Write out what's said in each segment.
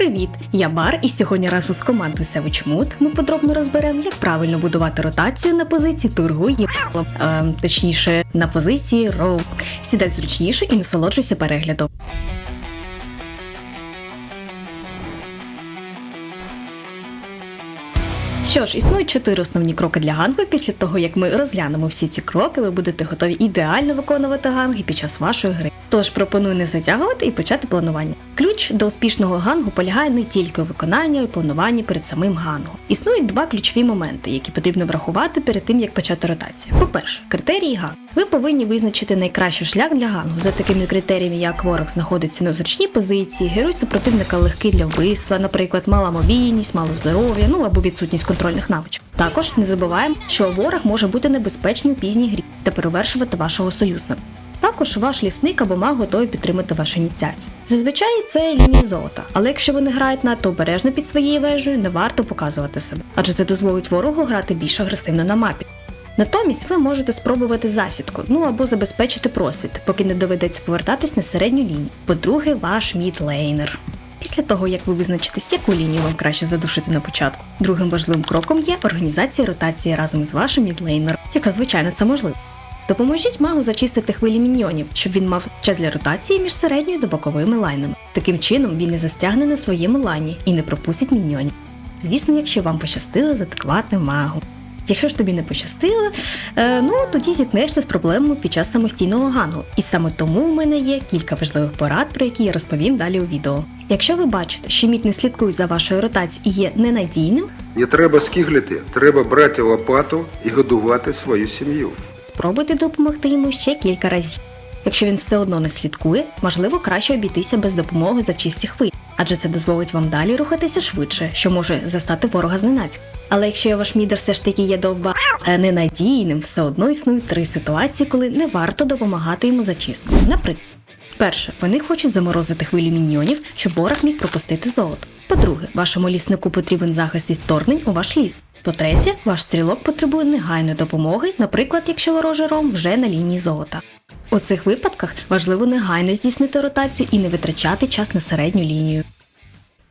Привіт! Я Бар, і сьогодні разом з командою Mood ми подробно розберемо, як правильно будувати ротацію на позиції торгу є е, точніше на позиції роу. Сідай зручніше і насолоджуйся переглядом. Що ж, існують чотири основні кроки для гангу. Після того, як ми розглянемо всі ці кроки, ви будете готові ідеально виконувати ганги під час вашої гри. Тож пропоную не затягувати і почати планування. Ключ до успішного гангу полягає не тільки у виконанні, й плануванні перед самим гангом. Існують два ключові моменти, які потрібно врахувати перед тим, як почати ротацію. По-перше, критерії гангу. Ви повинні визначити найкращий шлях для гангу за такими критеріями, як ворог знаходиться на зручній позиції, герой супротивника легкий для вбивства, наприклад, мала мобільність, мало здоров'я, ну або відсутність контрольних навичок. Також не забуваємо, що ворог може бути небезпечним у пізній грі та перевершувати вашого союзника. Також ваш лісник або маг готові підтримати вашу ініціацію. Зазвичай це лінії золота, але якщо вони грають надто обережно під своєю вежею, не варто показувати себе, адже це дозволить ворогу грати більш агресивно на мапі. Натомість ви можете спробувати засідку, ну або забезпечити просвіт, поки не доведеться повертатись на середню лінію. По-друге, ваш мідлейнер. Після того, як ви визначитесь, яку лінію вам краще задушити на початку, другим важливим кроком є організація ротації разом із вашим мідлейнером, яка звичайно це можливо. Допоможіть магу зачистити хвилі міньйонів, щоб він мав час для ротації між середньою та боковими лайнами. Таким чином він не застрягне на своєму лайні і не пропустить міньйонів. Звісно, якщо вам пощастило затикувати магу. Якщо ж тобі не пощастило, е, ну тоді зіткнешся з проблемами під час самостійного гангу. І саме тому у мене є кілька важливих порад, про які я розповім далі у відео. Якщо ви бачите, що міт не слідкує за вашою ротацією і є ненадійним, Не треба скиглити, треба брати лопату і годувати свою сім'ю. спробуйте допомогти йому ще кілька разів. Якщо він все одно не слідкує, можливо краще обійтися без допомоги за чисті хвилі, адже це дозволить вам далі рухатися швидше, що може застати ворога зненацька. Але якщо ваш мідер все ж таки є довба е, ненадійним, все одно існують три ситуації, коли не варто допомагати йому за чистку. Наприклад, перше, вони хочуть заморозити хвилю міньйонів, щоб ворог міг пропустити золото. По-друге, вашому ліснику потрібен захист від вторгнень у ваш ліс. По-третє, ваш стрілок потребує негайної допомоги, наприклад, якщо ворожий ром вже на лінії золота. У цих випадках важливо негайно здійснити ротацію і не витрачати час на середню лінію.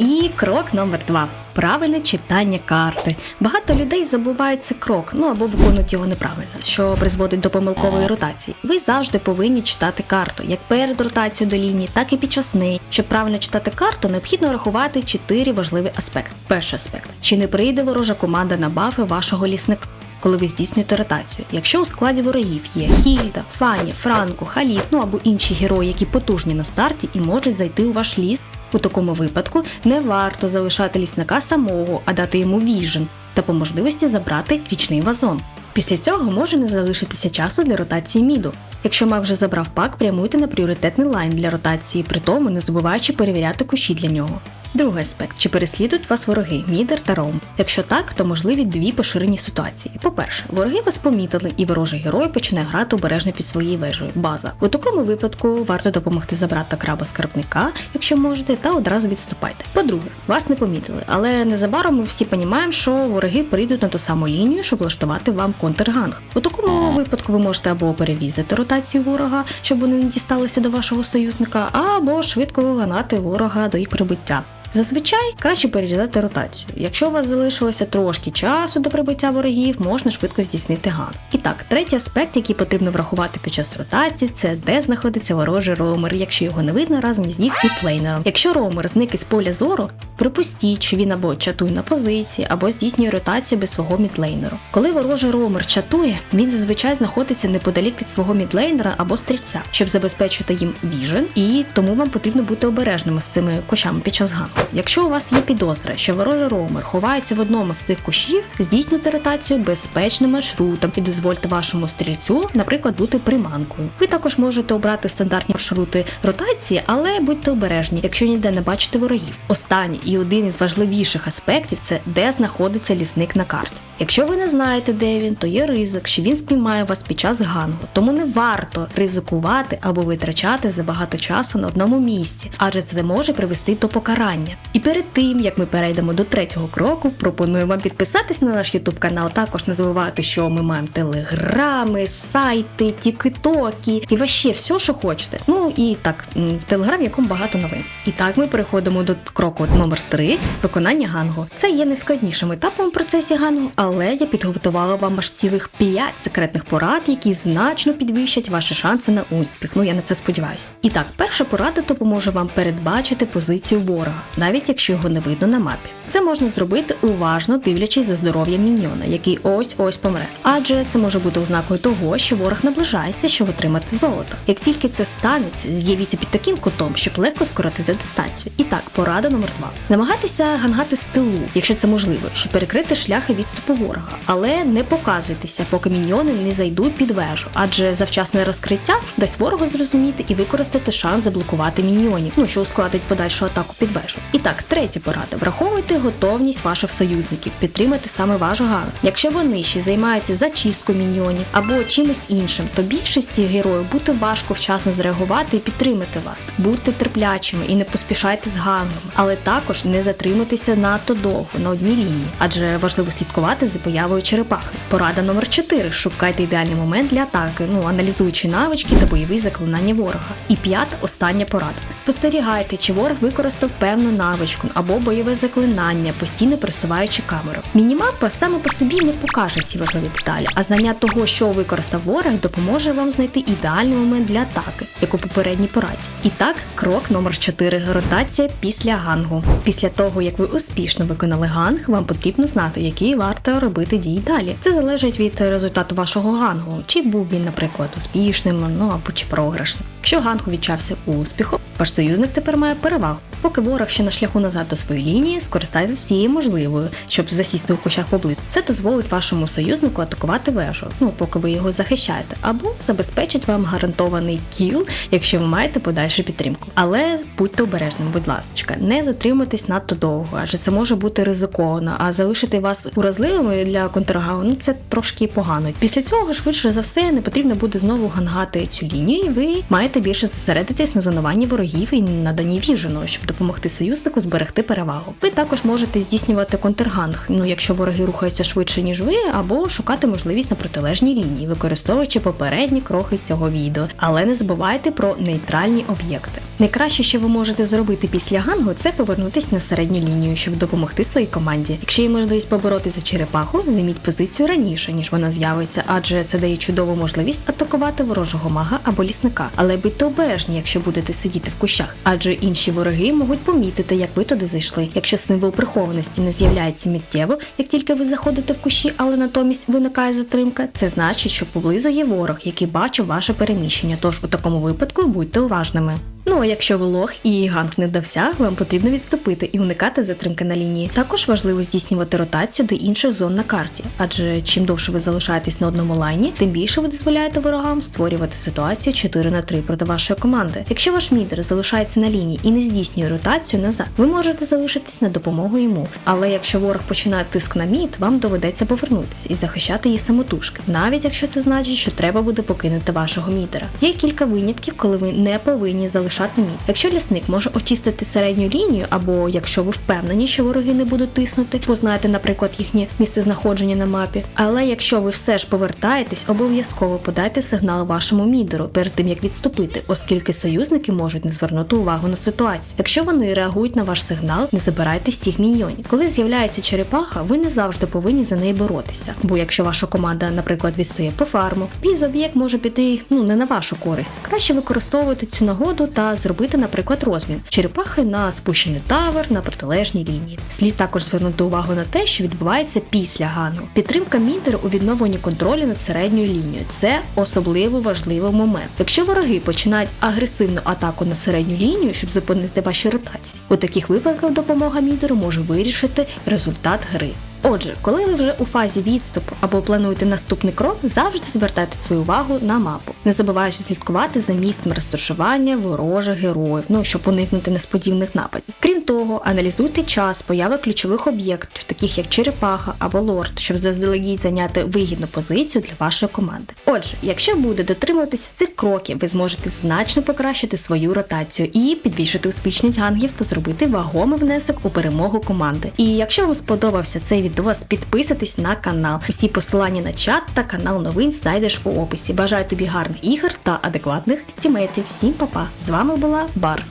І крок номер два правильне читання карти. Багато людей забувають цей крок, ну або виконують його неправильно, що призводить до помилкової ротації. Ви завжди повинні читати карту, як перед ротацією до лінії, так і під час неї. Щоб правильно читати карту, необхідно рахувати чотири важливі аспекти. Перший аспект: чи не прийде ворожа команда на бафи вашого лісника? Коли ви здійснюєте ротацію. Якщо у складі ворогів є Хільда, Фані, Франко, Халіт, ну або інші герої, які потужні на старті і можуть зайти у ваш ліс, у такому випадку не варто залишати лісника самого, а дати йому віжен та по можливості забрати річний вазон. Після цього може не залишитися часу для ротації міду. Якщо маг вже забрав пак, прямуйте на пріоритетний лайн для ротації, при тому не забуваючи перевіряти кущі для нього. Другий аспект: чи переслідують вас вороги, мідер та роум? Якщо так, то можливі дві поширені ситуації. По-перше, вороги вас помітили, і ворожий герой починає грати обережно під своєю вежею. База. У такому випадку варто допомогти забрати краба скарбника, якщо можете, та одразу відступайте. По-друге, вас не помітили, але незабаром ми всі розуміємо, що вороги прийдуть на ту саму лінію, щоб влаштувати вам контрганг. У такому випадку ви можете або перевізити ротацію ворога, щоб вони не дісталися до вашого союзника, або швидко вигнати ворога до їх прибуття. Зазвичай краще перерізати ротацію. Якщо у вас залишилося трошки часу до прибуття ворогів, можна швидко здійснити ган. І так, третій аспект, який потрібно врахувати під час ротації, це де знаходиться ворожий роумер, якщо його не видно разом із їх підлейнером. Якщо роумер зник із поля зору, припустіть, що він або чатує на позиції, або здійснює ротацію без свого мідлейнеру. Коли ворожий роумер чатує, він зазвичай знаходиться неподалік від свого мідлейнера або стрільця, щоб забезпечити їм віжен, і тому вам потрібно бути обережними з цими кущами під час гану. Якщо у вас є підозра, що ворожий роумер ховається в одному з цих кущів, здійснюйте ротацію безпечним маршрутом і дозвольте вашому стрільцю, наприклад, бути приманкою. Ви також можете обрати стандартні маршрути ротації, але будьте обережні, якщо ніде не бачите ворогів. Останній і один із важливіших аспектів це де знаходиться лісник на карті. Якщо ви не знаєте, де він, то є ризик, що він спіймає вас під час гангу, тому не варто ризикувати або витрачати забагато часу на одному місці, адже це може привести до покарання. Завдання. І перед тим як ми перейдемо до третього кроку, пропоную вам підписатись на наш YouTube канал. Також не забувати, що ми маємо телеграми, сайти, тіктоки і ваще все, що хочете. Ну і так, в телеграм, в якому багато новин. І так ми переходимо до кроку номер 3 виконання гангу. Це є найскладнішим етапом у процесі гангу, але я підготувала вам аж цілих 5 секретних порад, які значно підвищать ваші шанси на успіх. Ну я на це сподіваюся. І так, перша порада допоможе вам передбачити позицію ворога, навіть якщо його не видно на мапі. Це можна зробити уважно дивлячись за здоров'ям міньйона, який ось ось помре. Адже це може бути ознакою того, що ворог наближається, щоб отримати золото. Як тільки це станеться, з'явіться під таким кутом, щоб легко скоротити дистанцію. І так, порада номер два: намагайтеся гангати з тилу, якщо це можливо, щоб перекрити шляхи відступу ворога, але не показуйтеся, поки міньйони не зайдуть під вежу, адже завчасне розкриття дасть ворогу зрозуміти і використати шанс заблокувати міньйонів, ну що ускладить подальшу атаку під вежу. І так, третя порада: враховуйте готовність ваших союзників підтримати саме ваш ганг. Якщо вони ще займаються зачисткою міньйонів або чимось іншим, то більшості героїв буде важко вчасно зреагувати і підтримати вас. Будьте терплячими і не поспішайте з гангом, але також не затримуйтеся надто довго на одній лінії, адже важливо слідкувати за появою черепахи. Порада номер 4. Шукайте ідеальний момент для атаки, ну аналізуючи навички та бойові заклинання ворога. І п'ята остання порада. Спостерігайте, чи ворог використав певну навичку або бойове заклинання, постійно просуваючи камеру. Мінімапа саме по собі не покаже всі важливі деталі, а знання того, що використав ворог, допоможе вам знайти ідеальний момент для атаки, як у попередній пораді. І так, крок номер 4 ротація після гангу. Після того, як ви успішно виконали ганг, вам потрібно знати, які варто робити дії далі. Це залежить від результату вашого гангу, чи був він, наприклад, успішним, ну або чи програшним. Якщо ганг увінчався успіхом, ваш союзник тепер має перевагу. Поки ворог ще на шляху назад до своєї лінії, скористайтеся цією можливою, щоб засісти у кущах поблизу. Це дозволить вашому союзнику атакувати вежу, ну поки ви його захищаєте, або забезпечить вам гарантований кіл, якщо ви маєте подальшу підтримку. Але будьте обережними, будь ласка, не затримуйтесь надто довго, адже це може бути ризиковано, а залишити вас уразливими для контргау, ну це трошки погано. Після цього швидше за все не потрібно буде знову гангати цю лінію, і ви маєте більше зосередитись на зонуванні ворогів і наданні віженого, щоб допомогти союзнику зберегти перевагу. Ви також можете здійснювати контрганг, ну якщо вороги рухаються швидше ніж ви, або шукати можливість на протилежній лінії, використовуючи попередні кроки з цього відео. Але не забувайте про нейтральні об'єкти. Найкраще, що ви можете зробити після гангу, це повернутися на середню лінію, щоб допомогти своїй команді. Якщо є можливість побороти за черепаху, займіть позицію раніше, ніж вона з'явиться, адже це дає чудову можливість атакувати ворожого мага або лісника. Але будьте обережні, якщо будете сидіти в кущах, адже інші вороги можуть помітити, як ви туди зайшли. Якщо символ прихованості не з'являється миттєво, як тільки ви заходите в кущі, але натомість виникає затримка, це значить, що поблизу є ворог, який бачив ваше переміщення. Тож у такому випадку будьте уважними. Ну а якщо ви лох і ганг не дався, вам потрібно відступити і уникати затримки на лінії. Також важливо здійснювати ротацію до інших зон на карті, адже чим довше ви залишаєтесь на одному лайні, тим більше ви дозволяєте ворогам створювати ситуацію 4 на 3 проти вашої команди. Якщо ваш мідер залишається на лінії і не здійснює ротацію назад, ви можете залишитись на допомогу йому. Але якщо ворог починає тиск на мід, вам доведеться повернутися і захищати її самотужки, навіть якщо це значить, що треба буде покинути вашого мідера. Є кілька винятків, коли ви не повинні залишати. Якщо лісник може очистити середню лінію, або якщо ви впевнені, що вороги не будуть тиснути, бо знаєте, наприклад, їхнє місце знаходження на мапі. Але якщо ви все ж повертаєтесь, обов'язково подайте сигнал вашому мідеру перед тим як відступити, оскільки союзники можуть не звернути увагу на ситуацію. Якщо вони реагують на ваш сигнал, не забирайте всіх міньйонів. Коли з'являється черепаха, ви не завжди повинні за неї боротися. Бо якщо ваша команда, наприклад, відстає по фарму, віз об'єкт може піти ну не на вашу користь. Краще використовувати цю нагоду та зробити, наприклад, розмін черепахи на спущений тавер на протилежній лінії. Слід також звернути увагу на те, що відбувається після гану. Підтримка мідера у відновленні контролю над середньою лінією це особливо важливий момент. Якщо вороги починають агресивну атаку на середню лінію, щоб зупинити ваші ротації, у таких випадках допомога мідеру може вирішити результат гри. Отже, коли ви вже у фазі відступу або плануєте наступний крок, завжди звертайте свою увагу на мапу, не забуваючи слідкувати за місцем розташування ворожих героїв, ну щоб уникнути несподіваних нападів. Крім того, аналізуйте час появи ключових об'єктів, таких як черепаха або лорд, щоб заздалегідь зайняти вигідну позицію для вашої команди. Отже, якщо буде дотримуватися цих кроків, ви зможете значно покращити свою ротацію і підвищити успішність гангів та зробити вагомий внесок у перемогу команди. І якщо вам сподобався цей відос, підписатись на канал. Усі посилання на чат та канал новин знайдеш у описі. Бажаю тобі гарних ігор та адекватних тімейтів. Всім па-па! З вами була Бар.